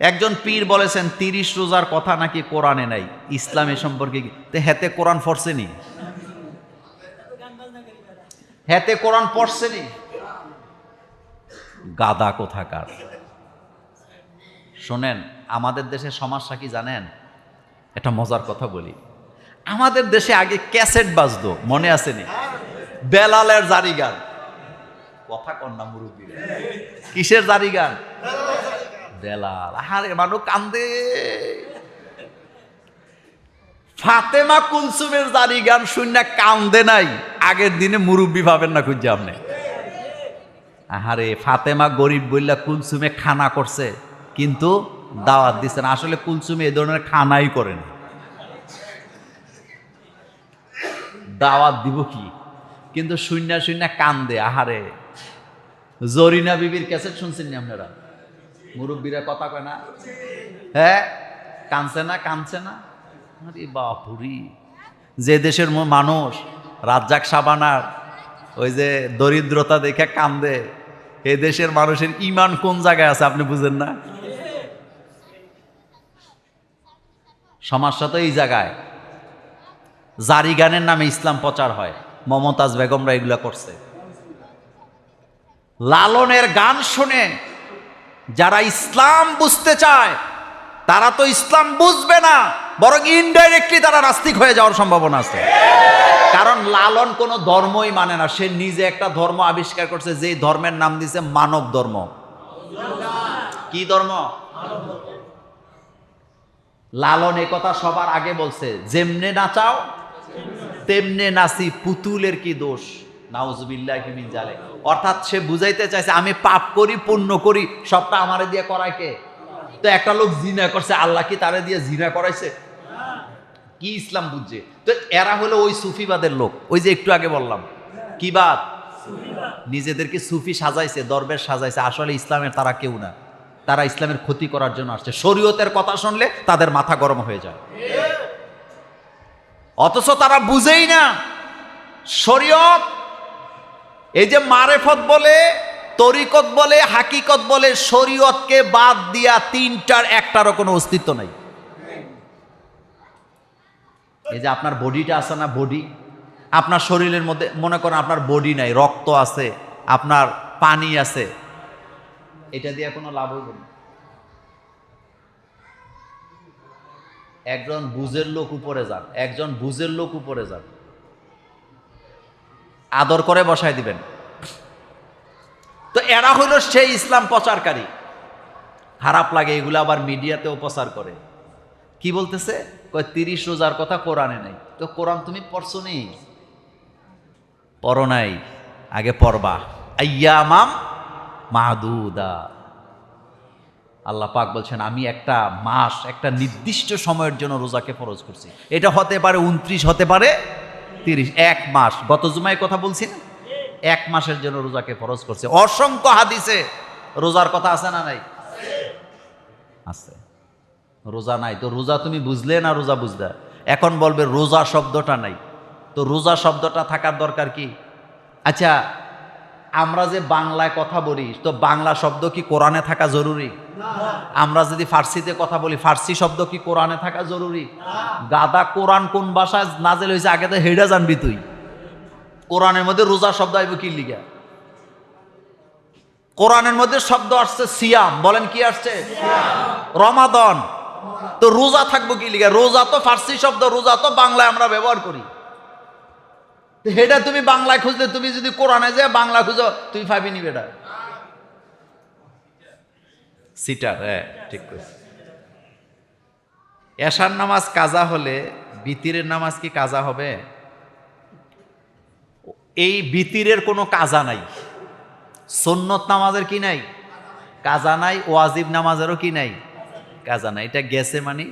একজন পীর বলেছেন, তিরিশ রোজার কথা নাকি কোরআনে নাই। ইসলামে সম্পর্কে হেতে কোরআন পড়ছেনি হেতে কোরআন পড়ছেনি গাদা কোথাকার। শোনেন, আমাদের দেশে সমস্যা কি জানেন? একটা মজার কথা বলি। আমাদের দেশে আগে ক্যাসেট বাজতো, মনে আসেনি বেলালের জারি গান কথা কন্যা মুরব্বী। কিসের জারি গান বেলাল আরে মানুষ কান্দে। ফাতেমা কুলসুমের জারি গান শুনে কান্দে নাই। আগের দিনে মুরব্বী ভাবেন না খুঁজছে আপনি। আহারে, ফাতেমা গরিব বললা কুলসুমে খানা করছে, কিন্তু দাওয়াত দিচ্ছেন আসলে কুলসুমে এ ধরনের খানাই করেন দাওয়াত দিব কি? কিন্তু শূন্য শূন্য কান্দে। আহারে, জরিনা বিবির ক্যাসেট শুনছেন আপনারা? মুরব্বীরা কথা কয় না? হ্যাঁ কানছে না কানছে না? আরে বাপুরি, যে দেশের মানুষ রাজ্জাক সাবানার ওই যে দরিদ্রতা দেখে কান্দে এই দেশের মানুষের ইমান কোন জায়গায় আছে আপনি বুঝেন না? সমস্যা তো এই জায়গায়। জারি গানের নামে ইসলাম প্রচার হয়, মমতাজ বেগমরা এগুলা করছে। লালনের গান শুনে যারা ইসলাম বুঝতে চায়, তারা তো ইসলাম বুঝবে না, বরং ইনডাইরেক্টলি তারা নাস্তিক হয়ে যাওয়ার সম্ভাবনা আছে। কারণ লালন কোনো ধর্মই মানে না। সে নিজে একটা ধর্ম আবিষ্কার করছে যে ধর্মের নাম দিছে মানব ধর্ম। কি ধর্ম? লালন এ কথা সবার আগে বলছে, যেমনে নাচাও তেমনে নাচি পুতুলের কি দোষ? নাউজুবিল্লাহ মিন জালে অর্থাৎ সে বুঝাইতে চাইছে, আমি পাপ করি, পুণ্য করি, সবটা আমারে দিয়ে করায় কে? তো একটা লোক জিনা করছে, আল্লাহ কি তারে দিয়ে জিনা করাইছে? কি ইসলাম বুঝছে? তো এরা হলো ওই সুফিবাদের লোক। ওই যে একটু আগে বললাম, কি বাদ নিজেদেরকে সুফি সাজাইছে, দরবেশ সাজাইছে, আসলে ইসলামের তারা কেউ না। তারা ইসলামের ক্ষতি করার জন্য আসছে। শরীয়তের কথা শুনলে তাদের মাথা গরম হয়ে যায়। অথচ তারা বুঝেই না, শরীয়ত এই যে মারেফত বলে, তরিকত বলে, হাকিকত বলে, শরীয়তকে বাদ দিয়া তিনটার একটারও কোনো অস্তিত্ব নাই। এই যে আপনার বডিটা আছে না বডি? আপনার শরীরের মধ্যে, মনে করেন আপনার বডি নাই, রক্ত আছে, আপনার পানি আছে, এটা দিয়ে কোনো লাভ হইব না। একজন বুঝের লোক উপরে যান, একজন বুঝের লোক উপরে যান। আদর করে বসায় দিবেন। তো এরা হইল সেই ইসলাম প্রচারকারী। খারাপ লাগে, এগুলো আবার মিডিয়াতেও প্রচার করে। কি বলতেছে? কয়, তিরিশ রোজার কথা কোরআনে নাই। তো কোরআন তুমি পড়ছো নেই? পড়ো নাই, আগে পড়বা। আইয়ামাম মাহদুদা। আল্লাহ পাক বলছেন, আমি একটা মাস, একটা নির্দিষ্ট সময়ের জন্য রোজাকে ফরজ করছি। এটা হতে পারে উনত্রিশ হতে পারে তিরিশ, এক মাস। গত জুমায় কথা বলছি না এক মাসের জন্য রোজাকে ফরজ করছে। অসংখ্য হাদিসে রোজার কথা আছে না নাই? আছে। রোজা নাই। তো রোজা তুমি বুঝলে না রোজা বুঝলে? এখন বলবে রোজা শব্দটা নাই। তো রোজা শব্দটা থাকার দরকার কি? আচ্ছা আমরা যে বাংলায় কথা বলি, তো বাংলা শব্দ কি কোরআনে থাকা জরুরি? আমরা যদি ফার্সিতে কথা বলি, ফার্সি শব্দ কি কোরআনে থাকা জরুরি? গাদা কোরআন কোন ভাষায় নাজেল হয়েছে? আগে তো হেডা জানবি তুই। কোরআনের মধ্যে রোজা শব্দ আইব কি লিগা? কোরআনের মধ্যে শব্দ আসছে সিয়াম। বলেন কি আসছে? রমাদন। তো রোজা থাকব কি লিগা? রোজা তো ফার্সি শব্দ, রোজা তো বাংলায় আমরা ব্যবহার করি। হেটা তুমি বাংলায় খুঁজলে, তুমি যদি কোরআনে যায় বাংলা খুঁজো তুমি পাবি নি বেটা। সিটার হ্যাঁ ঠিক করেছি এশার নামাজ কাজা হলে বিতিরের নামাজ কি কাজা হবে? এই বিতিরের কোনো কাজা নাই। সন্নত নামাজের কি নাই? কাজা নাই, ওয়াজিব নামাজেরও কি নাই? কাজা নাই। এটা গেছে মানে?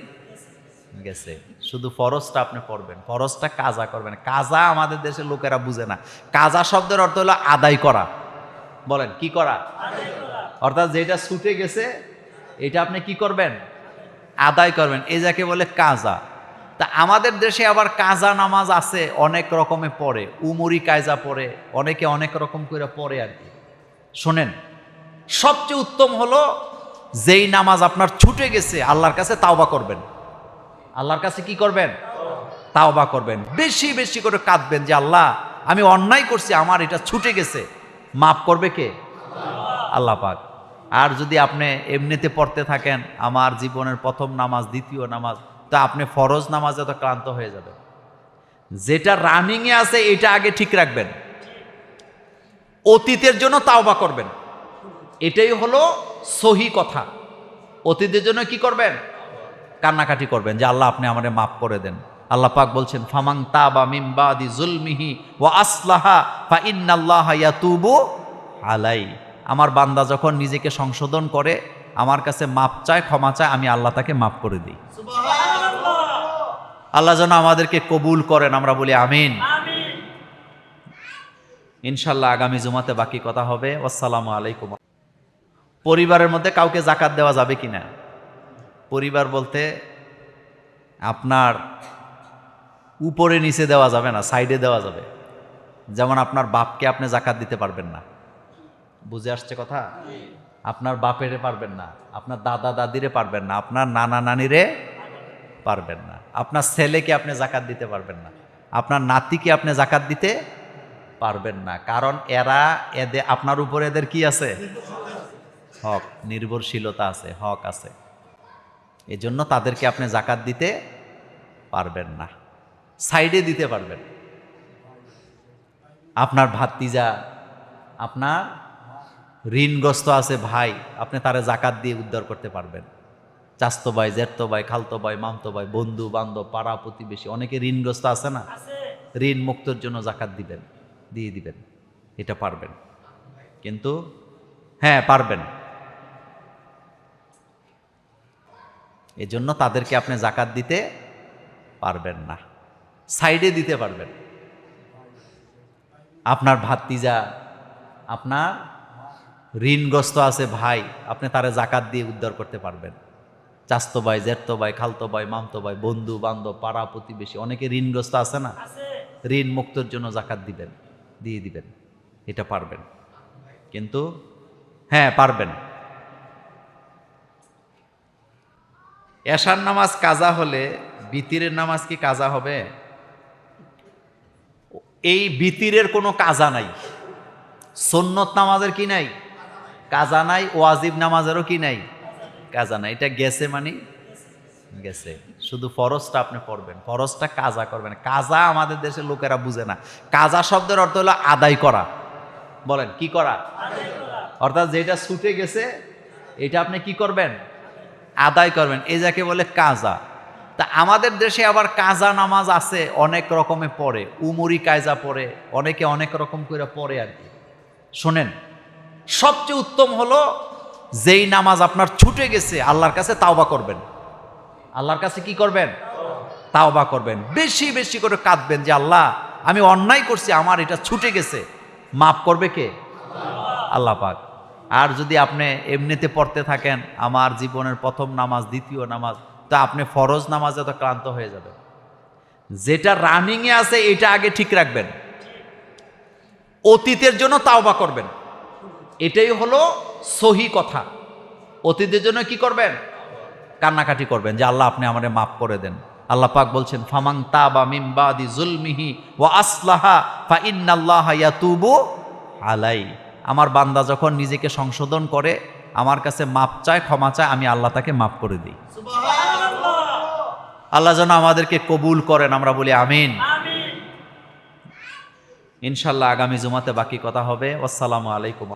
গেছে। শুধু ফরজটা আপনি পড়বেন। ফরজটা কাজা করবেন। কাজা আমাদের দেশের লোকেরা বুঝে না। কাজা শব্দের অর্থ হলো আদায় করা। বলেন, কি করা? অর্থাৎ যেটা ছুটে গেছে, এটা আপনি কি করবেন? আদায় করবেন। এই যাকে বলে কাজা। তা আমাদের দেশে আবার কাজা নামাজ আছে, অনেক রকমে পড়ে। উমরি কায়জা পড়ে, অনেকে অনেক রকম করে পড়ে আর কি। শোনেন, সবচেয়ে উত্তম হলো যেই নামাজ আপনার ছুটে গেছে, আল্লাহর কাছে তাওবা করবেন। আল্লাহর কাছে কি করবেন? তাওবা করবেন। বেশি বেশি করে কাঁদবেন যে, আল্লাহ, আমি অন্যায় করছি, আমার এটা ছুটে গেছে। মাফ করবে কে? আল্লাহ পাক। আর যদি আপনি এমনিতে পড়তে থাকেন, আমার জীবনের প্রথম নামাজ, দ্বিতীয় নামাজ, তো আপনি ফরজ নামাজে তো ক্লান্ত হয়ে যাবে যেটা রানিংয়ে আছে, এটা আগে ঠিক রাখবেন। অতীতের জন্য তাওবা করবেন। এটাই হলো সহি কথা। অতীতের জন্য কি করবেন? কান্নাকাটি করবেন যে, আল্লাহ, আপনি আমারে মাফ করে দেন। আল্লাহ পাক বলছেন ফামাং তাবা মিম বাদি জুলমিহি ওয়া আসলাহা, ফা ইন্নাল্লাহা ইয়াতুবু আলাই আমার বান্দা যখন নিজেকে সংশোধন করে আমার কাছে মাপ চায় ক্ষমা চায় আমি আল্লাহ তাকে মাফ করে দিই। আল্লাহ যেন আমাদেরকে কবুল করেন আমরা বলি আমিন। ইনশাল্লাহ আগামী জুমাতে বাকি কথা হবে। আসসালামু আলাইকুম। পরিবারের মধ্যে কাউকে জাকাত দেওয়া যাবে কিনা পরিবার বলতে আপনার উপরে নিচে দেওয়া যাবে না সাইডে দেওয়া যাবে। যেমন আপনার বাপকে আপনি জাকাত দিতে পারবেন না। বুঝে আসছে কথা? আপনার বাপেরে পারবেন না, আপনার দাদা দাদিরে পারবেন না, আপনার নানা নানিরে পারবেন না, আপনার ছেলেকে আপনি জাকাত দিতে পারবেন না, আপনার নাতিকে আপনি জাকাত দিতে পারবেন না, কারণ এরা এদের আপনার উপরে এদের কি আছে? হক, নির্ভরশীলতা আছে, হক আছে। এই জন্য তাদেরকে আপনি জাকাত দিতে পারবেন না, সাইডে দিতে পারবেন। আপনার ভাতিজা, আপনার ঋণগ্রস্ত আছে ভাই আপনি তারে জাকাত দিয়ে উদ্ধার করতে পারবেন। চাস্তো ভাই জেঠতো ভাই খালতো ভাই মামতো ভাই বন্ধু বান্ধব পাড়া প্রতিবেশী অনেকে ঋণগ্রস্ত আছে না? ঋণ মুক্তর জন্য জাকাত দিবেন দিয়ে দিবেন এটা পারবেন। কিন্তু হ্যাঁ পারবেন। এজন্য তাদেরকে আপনি জাকাত দিতে পারবেন না। সাইডে দিতে পারবেন। আপনার ভাতিজা আপনার ঋণগ্রস্ত আছে ভাই আপনি তারে জাকাত দিয়ে উদ্ধার করতে পারবেন। চাস্তো ভাই জেঠতো ভাই খালতো ভাই মামতো ভাই বন্ধু বান্ধব পাড়া প্রতিবেশী অনেকে ঋণগ্রস্ত আছে না? ঋণ মুক্তর জন্য জাকাত দিবেন দিয়ে দিবেন এটা পারবেন। কিন্তু হ্যাঁ পারবেন। এশার নামাজ কাজা হলে বিতিরের নামাজ কি কাজা হবে? এই বিতিরের কোনো কাজা নাই। সন্নত নামাজের কি নাই? কাজা নাই, ওয়াজিব নামাজেরও কি নাই? কাজা নাই। এটা গেছে মানে? গেছে। শুধু ফরজটা আপনি পড়বেন। ফরজটা কাজা করবেন। কাজা আমাদের দেশের লোকেরা বুঝে না। কাজা শব্দের অর্থ হলো আদায় করা। বলেন, কি করা? অর্থাৎ যেটা ছুটে গেছে, এটা আপনি কি করবেন? আদায় করবেন। এই যাকে বলে কাজা। তা আমাদের দেশে আবার কাজা নামাজ আছে, অনেক রকমে পড়ে। উমরি কায়জা পড়ে, অনেকে অনেক রকম করে পড়ে আর কি। শোনেন সবচেয়ে উত্তম হলো যেই নামাজ আপনার ছুটে গেছে, আল্লাহর কাছে তাওবা করবেন। আল্লাহর কাছে কি করবেন? তাওবা করবেন। বেশি বেশি করে কাঁদবেন যে, আল্লাহ, আমি অন্যায় করছি, আমার এটা ছুটে গেছে। মাফ করবে কে? আল্লাহ পাক। আর যদি আপনি এমনিতে পড়তে থাকেন, আমার জীবনের প্রথম নামাজ, দ্বিতীয় নামাজ, তো আপনি ফরজ নামাজে তো ক্লান্ত হয়ে যাবে যেটা রানিংয়ে আছে, এটা আগে ঠিক রাখবেন। অতীতের জন্য তাওবা করবেন। এটাই হলো সহি কথা। অতীতের জন্য কি করবেন? কান্নাকাটি করবেন যে আল্লাহ আপনি আমারে মাফ করে দেন। আল্লাহ পাক বলছেন ফামাং তাবা মিম বাদি জুলমিহি ওয়া আসলাহা ফা ইন্নাল্লাহা ইয়াতুবু আলাই। আমার বান্দা যখন নিজেকে সংশোধন করে আমার কাছে মাপ চায় ক্ষমা চায় আমি আল্লাহ তাকে মাফ করে দিই। আল্লাহ যেন আমাদেরকে কবুল করেন আমরা বলি আমিন। ইনশাল্লাহ আগামী জুমাতে বাকি কথা হবে। আসসালামু আলাইকুম।